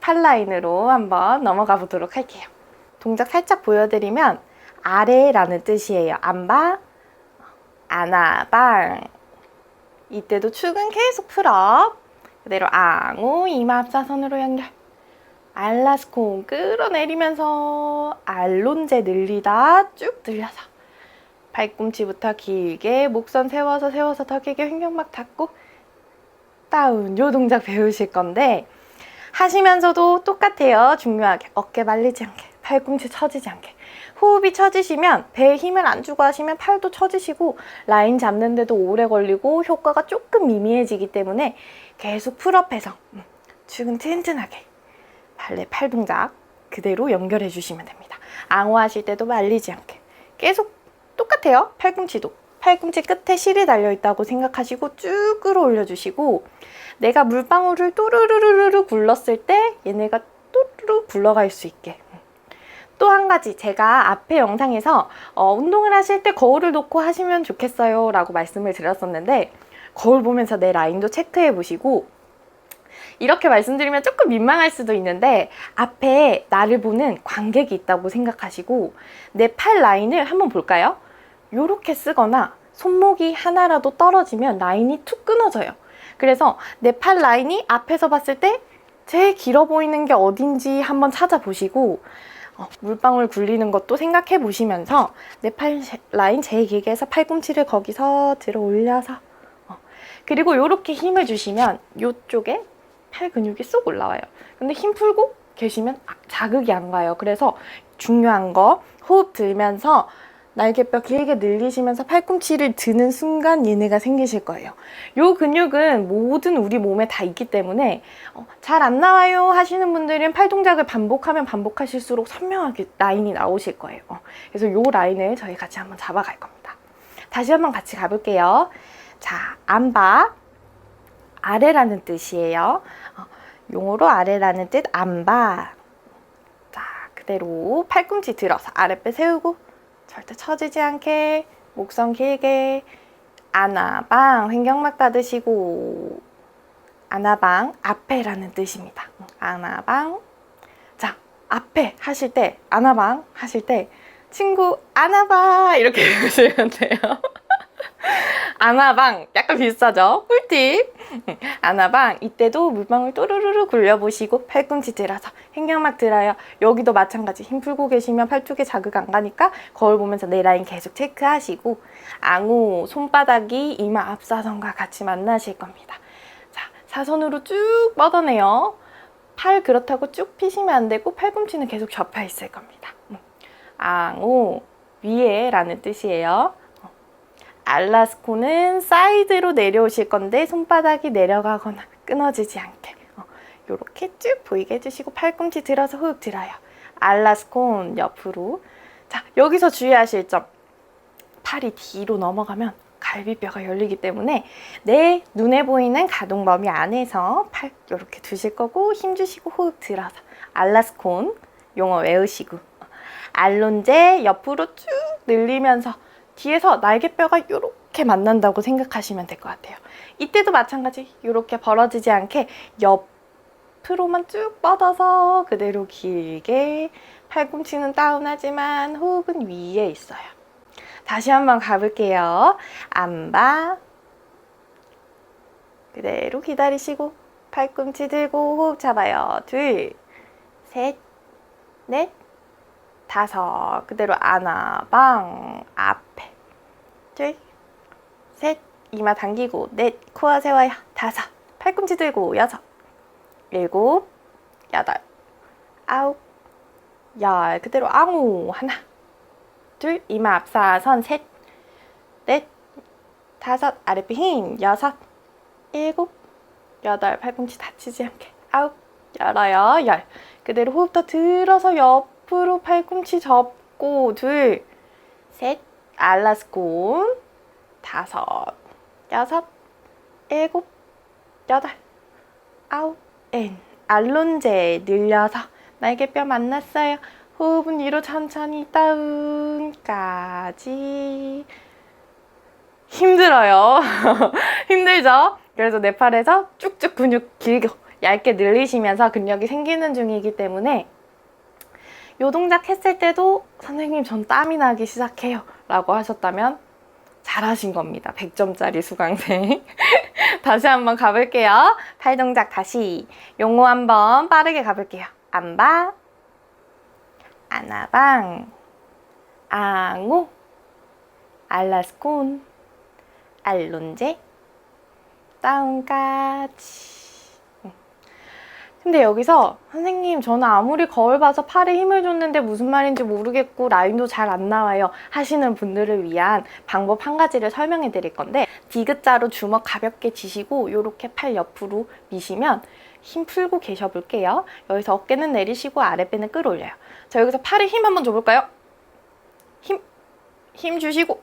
팔 라인으로 한번 넘어가 보도록 할게요. 동작 살짝 보여드리면 아래라는 뜻이에요. 안바, 아나방. 이때도 축은 계속 풀어. 그대로 앙우 이마 앞사선으로 연결. 알라스콘 끌어내리면서 알론제 늘리다 쭉 늘려서 발꿈치부터 길게 목선 세워서 세워서 더 길게 횡격막 닫고 다운 요 동작 배우실 건데 하시면서도 똑같아요. 중요하게 어깨 말리지 않게 팔꿈치 처지지 않게 호흡이 처지시면 배에 힘을 안 주고 하시면 팔도 처지시고 라인 잡는데도 오래 걸리고 효과가 조금 미미해지기 때문에 계속 풀업해서 음, 축은 튼튼하게 발레 팔 동작 그대로 연결해 주시면 됩니다. 앙호 하실 때도 말리지 않게 계속 똑같아요. 팔꿈치도 팔꿈치 끝에 실이 달려 있다고 생각하시고 쭉 끌어올려 주시고 내가 물방울을 또르르르르 굴렀을 때 얘네가 또르르 굴러갈 수 있게 또한 가지 제가 앞에 영상에서 어, 운동을 하실 때 거울을 놓고 하시면 좋겠어요 라고 말씀을 드렸었는데 거울 보면서 내 라인도 체크해 보시고 이렇게 말씀드리면 조금 민망할 수도 있는데 앞에 나를 보는 관객이 있다고 생각하시고 내 팔 라인을 한번 볼까요? 요렇게 쓰거나 손목이 하나라도 떨어지면 라인이 툭 끊어져요. 그래서 내 팔 라인이 앞에서 봤을 때 제일 길어 보이는 게 어딘지 한번 찾아보시고 어, 물방울 굴리는 것도 생각해 보시면서 내 팔 라인 제일 길게 해서 팔꿈치를 거기서 들어 올려서 어, 그리고 이렇게 힘을 주시면 이쪽에 팔 근육이 쏙 올라와요. 근데 힘 풀고 계시면 아, 자극이 안 가요. 그래서 중요한 거 호흡 들면서 날개뼈 길게 늘리시면서 팔꿈치를 드는 순간 얘네가 생기실 거예요. 요 근육은 모든 우리 몸에 다 있기 때문에 어, 잘안 나와요 하시는 분들은 팔 동작을 반복하면 반복하실수록 선명하게 라인이 나오실 거예요. 어, 그래서 요 라인을 저희 같이 한번 잡아갈 겁니다. 다시 한번 같이 가볼게요. 자, 안바 아래라는 뜻이에요. 어, 용어로 아래라는 뜻 안바. 자, 그대로 팔꿈치 들어서 아랫배 세우고 절대 처지지 않게 목선 길게 아나방 횡격막 닫으시고 아나방 앞에라는 뜻입니다. 아나방 자 앞에 하실 때 아나방 하실 때 친구 아나방 이렇게 해주시면 돼요. 아나방 약간 비슷하죠? 꿀팁. 아나방 이때도 물방울 또르르르 굴려보시고 팔꿈치 들어서 횡격막 들어요. 여기도 마찬가지. 힘 풀고 계시면 팔 쪽에 자극 안 가니까 거울 보면서 내 라인 계속 체크하시고 앙호 손바닥이 이마 앞사선과 같이 만나실 겁니다. 자 사선으로 쭉 뻗어내요. 팔 그렇다고 쭉 피시면 안 되고 팔꿈치는 계속 접혀 있을 겁니다. 음. 앙호 위에 라는 뜻이에요 알라스코는 사이드로 내려오실 건데 손바닥이 내려가거나 끊어지지 않게. 이렇게 쭉 보이게 해주시고 팔꿈치 들어서 호흡 들어요. 알라스콘 옆으로. 자 여기서 주의하실 점. 팔이 뒤로 넘어가면 갈비뼈가 열리기 때문에 내 눈에 보이는 가동 범위 안에서 팔 이렇게 두실 거고 힘 주시고 호흡 들어서. 알라스콘 용어 외우시고. 알론제 옆으로 쭉 늘리면서 뒤에서 날개뼈가 이렇게 만난다고 생각하시면 될 것 같아요. 이때도 마찬가지 이렇게 벌어지지 않게 옆으로만 쭉 뻗어서 그대로 길게 팔꿈치는 다운하지만 호흡은 위에 있어요. 다시 한번 가볼게요. 안바 그대로 기다리시고 팔꿈치 들고 호흡 잡아요. 둘, 셋, 넷, 다섯 그대로 아나방 앞에. 둘셋 이마 당기고 넷 코어 세워요 다섯 팔꿈치 들고 여섯 일곱 여덟 아홉 열. 그대로 앙우 하나. 둘 이마 앞사선 셋넷 다섯 아랫배 힘 여섯 일곱 여덟. 팔꿈치 다치지 않게. 아홉 열어요 열. 그대로 호흡 더 들어서 옆 옆으로 팔꿈치 접고 둘, 셋, 알라스콘, 다섯, 여섯, 일곱, 여덟, 아홉, 엔, 알론제 늘려서 날개뼈 만났어요. 호흡은 위로 천천히 다운까지 힘들어요. 힘들죠? 그래서 내 팔에서 쭉쭉 근육 길게 얇게 늘리시면서 근력이 생기는 중이기 때문에 요 동작 했을 때도 선생님 전 땀이 나기 시작해요 라고 하셨다면 잘하신 겁니다. 100점짜리 수강생. 다시 한번 가볼게요. 팔 동작 다시. 용호 한번 빠르게 가볼게요. 안바, 아나방, 앙호, 알라스콘, 알론제, 다운까지. 근데 여기서 선생님 저는 아무리 거울 봐서 팔에 힘을 줬는데 무슨 말인지 모르겠고 라인도 잘 안 나와요 하시는 분들을 위한 방법 한 가지를 설명해 드릴 건데 디귿자로 주먹 가볍게 쥐시고 이렇게 팔 옆으로 미시면 힘 풀고 계셔 볼게요 여기서 어깨는 내리시고 아랫배는 끌어올려요 자 여기서 팔에 힘 한번 줘볼까요? 힘, 힘 주시고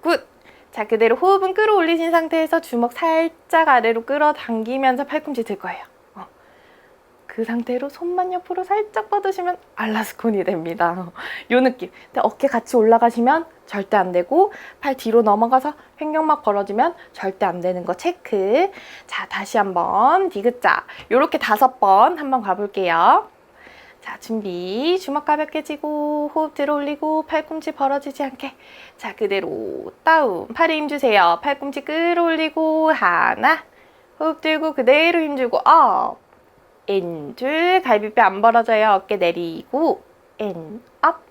굿! 자 그대로 호흡은 끌어올리신 상태에서 주먹 살짝 아래로 끌어당기면서 팔꿈치 들 거예요 그 상태로 손만 옆으로 살짝 뻗으시면 알라스콘이 됩니다. 요 느낌. 근데 어깨 같이 올라가시면 절대 안 되고 팔 뒤로 넘어가서 횡격막 벌어지면 절대 안 되는 거 체크. 자, 다시 한번 디귿자. 요렇게 다섯 번 한번 가볼게요. 자, 준비. 주먹 가볍게 쥐고 호흡 들어 올리고 팔꿈치 벌어지지 않게. 자, 그대로 다운. 팔에 힘 주세요. 팔꿈치 끌어 올리고 하나. 호흡 들고 그대로 힘 주고 업. 인, 둘, 갈비뼈 안 벌어져요. 어깨 내리고, 인, 업,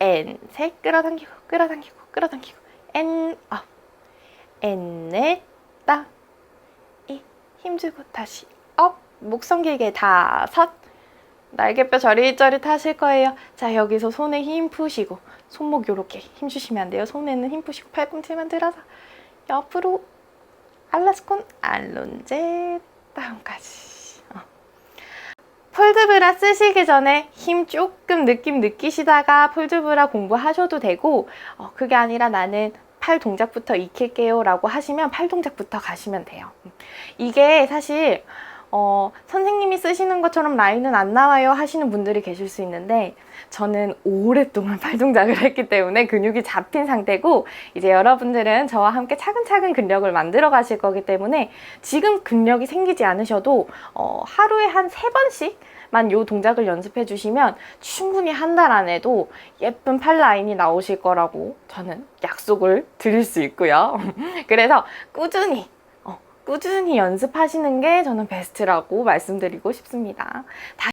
인, 셋, 끌어당기고, 끌어당기고, 끌어당기고, 인, 업, 인, 넷, 다운, 이, 힘주고, 다시, 업, 목선 길게 다섯, 날개뼈 저릿저릿 하실 거예요. 자, 여기서 손에 힘 푸시고, 손목 요렇게 힘 주시면 안 돼요. 손에는 힘 푸시고, 팔꿈치만 들어서, 옆으로, 알라스콘, 알론제, 다운까지. 폴드브라 쓰시기 전에 힘 조금 느낌 느끼시다가 폴드브라 공부하셔도 되고 어, 그게 아니라 나는 팔 동작부터 익힐게요 라고 하시면 팔 동작부터 가시면 돼요. 이게 사실 어, 선생님이 쓰시는 것처럼 라인은 안 나와요 하시는 분들이 계실 수 있는데 저는 오랫동안 팔 동작을 했기 때문에 근육이 잡힌 상태고 이제 여러분들은 저와 함께 차근차근 근력을 만들어 가실 거기 때문에 지금 근력이 생기지 않으셔도 어, 하루에 한 세 번씩 만 요 동작을 연습해 주시면 충분히 한 달 안에도 예쁜 팔 라인이 나오실 거라고 저는 약속을 드릴 수 있고요. 그래서 꾸준히 어, 꾸준히 연습하시는 게 저는 베스트라고 말씀드리고 싶습니다.